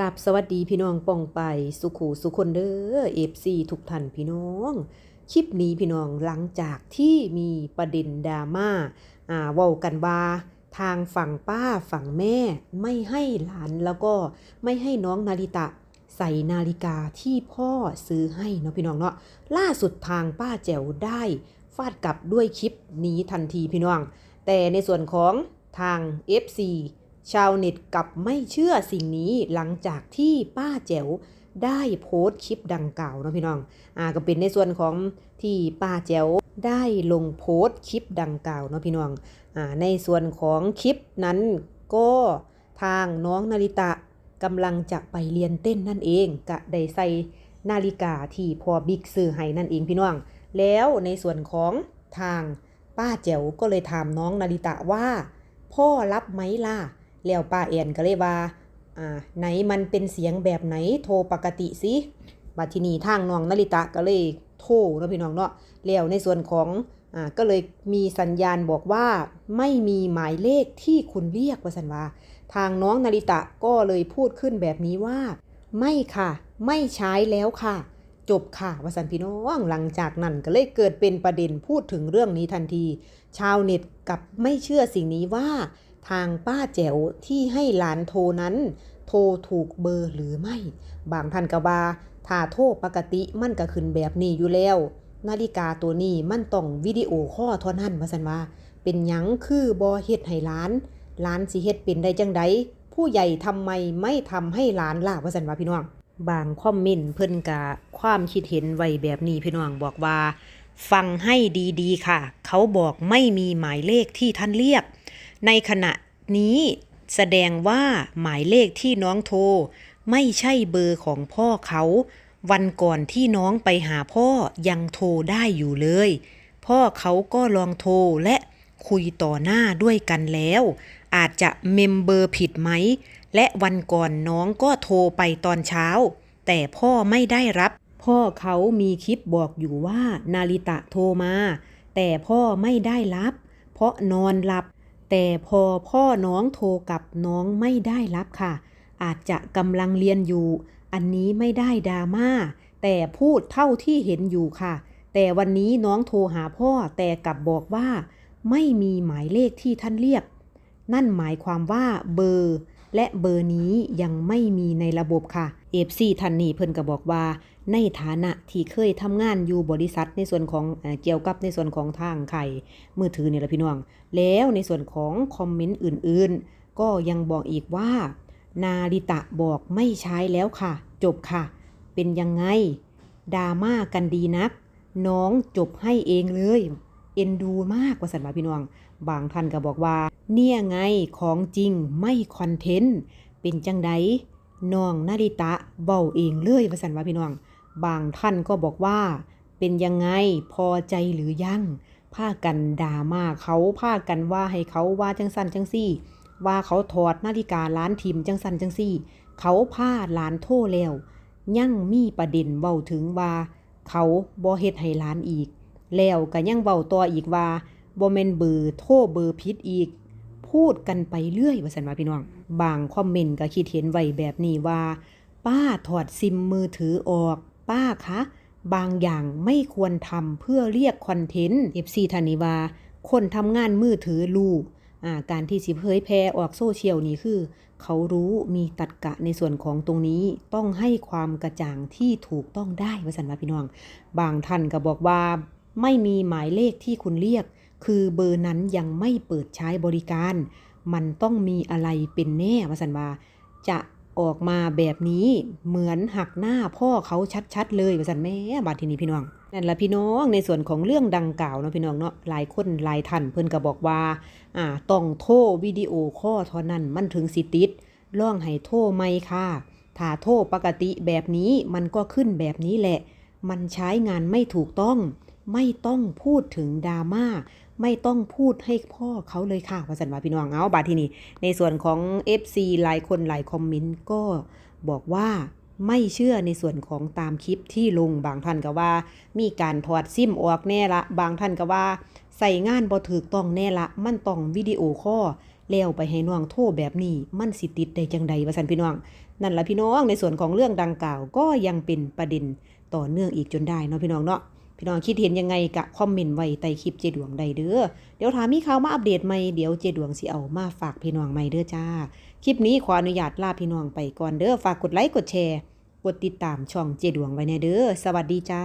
กับสวัสดีพี่น้องป่องไปสุขูสุคนเด้อเอฟซีทุกท่านพี่น้องคลิปนี้พี่น้องหลังจากที่มีประเด็นดราม่าอ่าว้ากันว่าทางฝั่งป้าฝั่งแม่ไม่ให้หลานแล้วก็ไม่ให้น้องนาริตะใส่นาฬิกาที่พ่อซื้อให้เนาะพี่น้องเนาะล่าสุดทางป้าแจ๋วได้ฟาดกลับด้วยคลิปนี้ทันทีพี่น้อง แต่ในส่วนของทาง FC ชาวเน็ตกลับไม่เชื่อสิ่งนี้หลังจากที่ป้าแจ๋วได้โพสต์คลิปดังกล่าวเนาะพี่น้อง อ่าก็เป็นในส่วนของที่ป้าแจ๋วได้ลงโพสต์คลิปดังกล่าวเนาะพี่น้อง อ่า ในส่วนของคลิปนั้นก็ทางน้องนาริตะกำลังจะไปเรียนเต้นนั่นเองกะได้ใส่นาฬิกาที่พอบิ๊กซื้อให้นั่นเองพี่น้อง แล้วในส่วนของทางป้าแจ๋วก็เลยถามน้องนาริตะว่า พ่อรับไหมล่ะ แล้วป้าแอนก็เลยว่าอ่าไหนมันเป็นเสียงแบบไหนโทรปกติสิบัดทีนี้ทางน้องนาริตะก็เลยโทรนะพี่น้องเนาะแล้วในส่วนของอ่าก็เลยมีสัญญาณบอกว่าไม่มีหมายเลขที่คุณเรียกว่าสันว่า ทางน้องนาริตะก็เลยพูดขึ้นแบบนี้ว่า ไม่ค่ะ ไม่ใช้แล้วค่ะ จบค่ะวสันพี่น้องหลังจากนั้นก็เลยเกิดเป็นประเด็นพูดถึงเรื่องนี้ทันที ชาวเน็ตกับไม่เชื่อสิ่งนี้ว่า ทางป้าแจ๋วที่ให้หลานโทรนั้น โทรถูกเบอร์หรือไม่ บางท่านก็ว่าถ้าโทรปกติมันก็ขึ้นแบบนี้อยู่แล้ว นาฬิกาตัวนี้มันต้องวิดีโอข้อเท่านั้นว่าสันว่า เป็นหยังคือบอเฮ็ดให้หลานหลานสิเฮ็ดเป็นได้จังใดผู้ใหญ่ทำไมไม่ทำให้หลานล่ะว่าสันว่าพี่น้องบางคอมเมนต์เพิ่นกะความคิดเห็นไว้แบบนี้พี่น้องบอกว่า ฟังให้ดีๆค่ะ เขาบอกไม่มีหมายเลขที่ท่านเรียก ในขณะนี้แสดงว่าหมายเลขที่น้องโทร ไม่ใช่เบอร์ของพ่อเขา วันก่อนที่น้องไปหาพ่อยังโทรได้อยู่เลย พ่อเขาก็ลองโทรและคุยต่อหน้าด้วยกันแล้ว อาจจะเมมเบอร์ผิดไหม และวันก่อนน้องก็โทรไปตอนเช้า แต่พ่อไม่ได้รับ พ่อเขามีคลิปบอกอยู่ว่านาริตะโทรมา แต่พ่อไม่ได้รับ เพราะนอนหลับ แต่พอพ่อน้องโทรกลับน้องไม่ได้รับค่ะ อาจจะกำลังเรียนอยู่ อันนี้ไม่ได้ดราม่าแต่พูดเท่าที่เห็นอยู่ค่ะ แต่วันนี้น้องโทรหาพ่อแต่กลับบอกว่า ไม่มีหมายเลขที่ท่านเรียก นั่นหมายความว่าเบอร์และเบอร์นี้ยังไม่มีในระบบค่ะเอฟซีทันนี่เพิ่นก็บอกว่า ในฐานะที่เคยทำงานอยู่บริษัทในส่วนของเอเกี่ยวกับในส่วนของทางไข่มือถือนี่แหละพี่น้อง แล้วในส่วนของคอมเมนต์อื่นๆ ก็ยังบอกอีกว่า นาริตะบอกไม่ใช้แล้วค่ะ จบค่ะ เป็นยังไงดราม่ากันดีนัก น้องจบให้เองเลย เอ็นดูมากกว่าสันวาพี่น้อง บางท่านก็บอกว่า เนี่ยไงของจริงไม่คอนเทนต์ เป็นจังไดน้องนาริตะเบาเองเลยว่าสันว่าพี่น้อง บางท่านก็บอกว่า เป็นยังไงพอใจหรือยังพากันด่ามาเขาพากันว่าให้เขาว่าจังสันจังซี่ ว่าเขาถอดนาฬิกาล้านทิมจังสันจังซี่ เขาพาหลานโทรแล้วยังมีประเด็นเบาถึงว่า เขาบ่เฮ็ดให้หลานอีก แล้วก็ยังเบาต่ออีกว่าบ่แม่นเบอร์โทรเบอร์ผิดอีก พูดกันไปเรื่อยว่าสันว่าพี่น้อง บางคอมเมนต์ก็คิดเห็นไว้แบบนี้ว่า ป้าถอดซิมมือถือออก ป้าคะ บางอย่างไม่ควรทำเพื่อเรียกคอนเทนต์ FC ธนิวา คนทำงานมือถือลูกอ่าการที่สิเผยแพร่ออกโซเชียลนี่คือ เขารู้มีตัดกะในส่วนของตรงนี้ต้องให้ความกระจ่างที่ถูกต้องได้ว่าสันว่าพี่น้อง บางท่านก็บอกว่า ไม่มีหมายเลขที่คุณเรียก คือเบอร์นั้นยังไม่เปิดใช้บริการ มันต้องมีอะไรเป็นแน่ว่าสันว่าจะ ออกมาแบบนี้เหมือนหักหน้าพ่อเขาชัดๆ เลยว่าสันแม่บาดทีนี้พี่น้องนั่นละพี่น้องในส่วนของเรื่องดังกล่าวเนาะพี่น้องเนาะหลายคนหลายท่านเพิ่นก็บอกว่าอ่าต้องโทรวิดีโอคอเท่านั้นมันถึงสิติดล่องให้โทรไม่ค่ะถ้าโทรปกติแบบนี้มันก็ขึ้นแบบนี้แหละ มันใช้งานไม่ถูกต้อง ไม่ต้องพูดถึงดราม่า ไม่ต้องพูดให้พ่อเขาเลยค่ะว่าสันว่าพี่น้องเอาบาทีนี้ในส่วนของ FC หลายคนหลายคอมเมนต์ก็บอกว่าไม่เชื่อในส่วนของตามคลิปที่ลงบางท่านก็ว่า มีการถอดซิมออกแน่ละ บางท่านก็ว่า ใส่งานบ่ถูกต้องแน่ละ มันต้องวิดีโอคอลแล้วไปให้น้องโทรแบบนี้ มันสิติดได้จังใดว่าสันพี่น้อง นั่นละพี่น้องในส่วนของเรื่องดังกล่าวก็ยังเป็นประเด็นต่อเนื่องอีกจนได้เนาะพี่น้องเนาะ พี่น้องคิดเห็นยังไงกะคอมเมนต์ไว้ใต้คลิปเจดวงใดเด้อ เดี๋ยวถ้ามีข่าวมาอัปเดตใหม่เดี๋ยวเจดวงสิเอามาฝากพี่น้องใหม่เด้อจ้า คลิปนี้ขออนุญาตลาพี่น้องไปก่อนเด้อ ฝากกดไลค์กดแชร์ กดติดตามช่องเจดวงไว้แน่เด้อ สวัสดีจ้า